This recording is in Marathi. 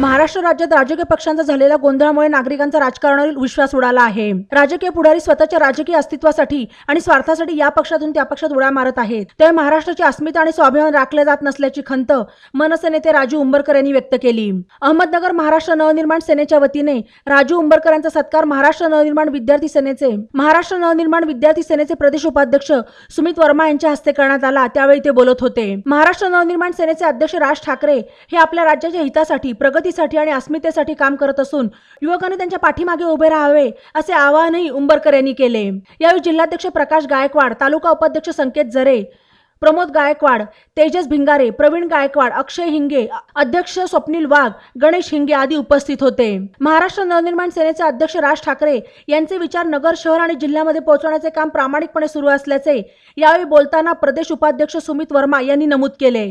महाराष्ट्र राज्यात राजकीय पक्षांचा झालेल्या गोंधळामुळे नागरिकांचा राजकारणावरील विश्वास उडाला आहे. राजकीय पुढारी स्वतःच्या राजकीय अस्तित्वासाठी आणि स्वार्थासाठी या पक्षातून त्या पक्षात उड्या मारत आहेत. त्यामुळे महाराष्ट्राची अस्मिता आणि स्वाभिमान राखले जात नसल्याची खंत मनसे नेते राजू उंबरकर यांनी व्यक्त केली. अहमदनगर महाराष्ट्र नवनिर्माण सेनेच्या वतीने राजू उंबरकर यांचा सत्कार महाराष्ट्र नवनिर्माण विद्यार्थी सेनेचे महाराष्ट्र नवनिर्माण विद्यार्थी सेनेचे प्रदेश उपाध्यक्ष सुमित वर्मा यांच्या हस्ते करण्यात आला. त्यावेळी ते बोलत होते. महाराष्ट्र नवनिर्माण सेनेचे अध्यक्ष राज ठाकरे हे आपल्या राज्याच्या हितासाठी प्रगती प्रगतीसाठी आणि अस्मितेसाठी काम करत असून युवकांनी त्यांच्या पाठीमागे उभे राहावे असे आवाहनही उंबरकर यांनी केले. यावेळी जिल्हाध्यक्ष प्रकाश गायकवाड तालुका उपाध्यक्ष संकेत जरे प्रमोद गायकवाड तेजस भिंगारे प्रवीण गायकवाड अक्षय हिंगे अध्यक्ष स्वप्नील वाघ गणेश हिंगे आदी उपस्थित होते. महाराष्ट्र नवनिर्माण सेनेचे अध्यक्ष राज ठाकरे यांचे विचार नगर शहर आणि जिल्ह्यामध्ये पोहोचवण्याचे काम प्रामाणिकपणे सुरू असल्याचे यावेळी बोलताना प्रदेश उपाध्यक्ष सुमित वर्मा यांनी नमूद केले.